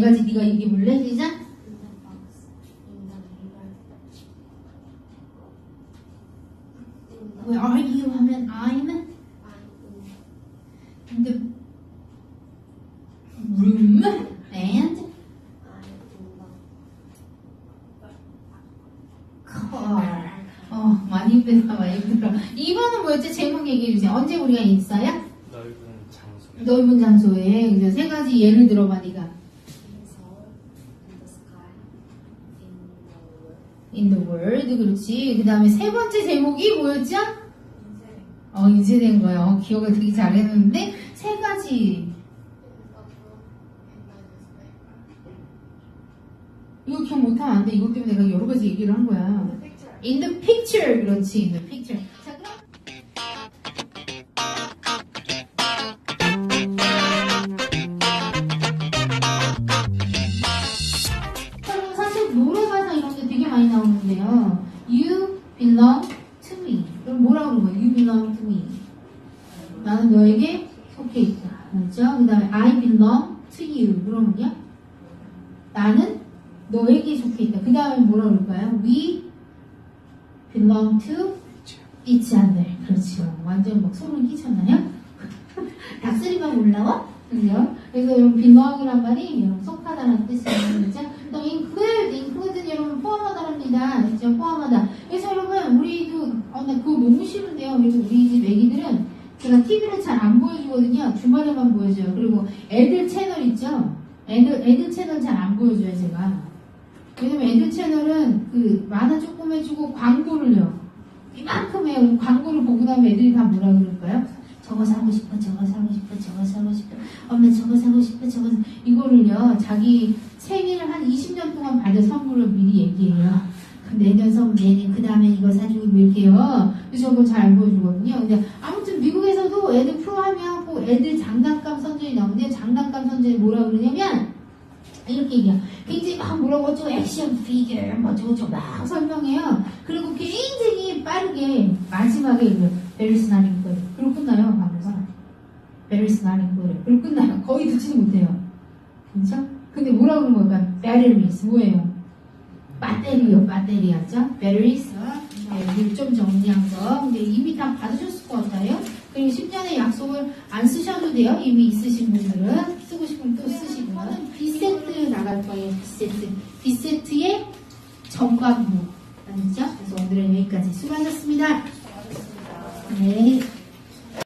가지 네가 얘기해 볼래? 시작. Where are you 하면 I'm in the room and car. 어, 많이 힘들다, 많이 힘들어. 2번은 뭐였지? 제목 얘기해 주세요. 언제 우리가 있어요? 넓은 장소에 넓은 장소에. 이제 세 가지 예를 들어봐, 네가. In the world. 그렇지. 그 다음에 세 번째 제목이 뭐였죠? 어, 인쇄된 거예요. 어, 기억을 되게 잘했는데, 세 가지. 이거 기억 못하면 안 돼. 이것 때문에 내가 여러 가지 얘기를 한 거야. In the picture. 그렇지. In the picture. 많이 나오는데요. You belong to me. 그럼 뭐라고 그런 거예요? You belong to me. 나는 너에게 속해 있다. 그렇죠? 그 다음에 I belong to you. 그러면요? 나는 너에게 속해 있다. 그 다음에 뭐라 그럴까요? We belong to each other. 그렇죠. 완전 막 소름 끼쳤나요? 닭소리만 올라와? 그죠? 그래서 여러분 belong이란 말이 여러분 속하다는 뜻이에요. 그렇죠? 또 include, 포함하다랍니다. 그렇죠? 포함하다. 그래서 여러분 우리도 어, 나 그거 너무 싫은데요. 그래서 우리 집 애기들은 제가 TV를 잘 안 보여주거든요. 주말에만 보여줘요. 그리고 애들 채널 있죠? 애들, 애들 채널 잘 안 보여줘요, 제가. 왜냐면 애들 채널은 그 만화 조금 해주고 광고를 요. 이만큼 해요. 광고를 보고 나면 애들이 다 뭐라 그럴까요? 저거 사고 싶어, 저거 사고 싶어, 저거 사고 싶어. 엄마 저거 사고 싶어, 저거 사- 이거를요. 자기 20년 동안 받은 선물을 미리 얘기해요. 그 내년 선물 내년 그 다음에 이거 사주고 밀게요. 그래서 저걸 잘안 보여주거든요. 근데 아무튼 미국에서도 애들 프로하면 꼭 애들 장난감 선전이 나오는데 장난감 선전이 뭐라 그러냐면 이렇게 얘기해요. 굉장히 막 뭐라고 어쩌고 액션 피규어 뭐 저거 막 설명해요. 그리고 굉장히 빠르게 마지막에 이거 베리스 나린 거예요. 그리고 끝나요. 방에서 베리스 나린 거예요. 그리고 끝나요. 거의 듣지도 못해요. 그렇죠? 근데 뭐라 그런 걸까? batteries 뭐예요? 배터리요, 배터리였죠? batteries 네, 좀 정리한 거. 근데 이미 다 받으셨을 것 같아요. 그리고 10년의 약속을 안 쓰셔도 돼요. 이미 있으신 분들은 쓰고 싶으면 또 쓰시고. B세트 나갈 거예요. B세트. B세트의 정과부. 아시죠? 그래서 오늘은 여기까지 수고하셨습니다. 네.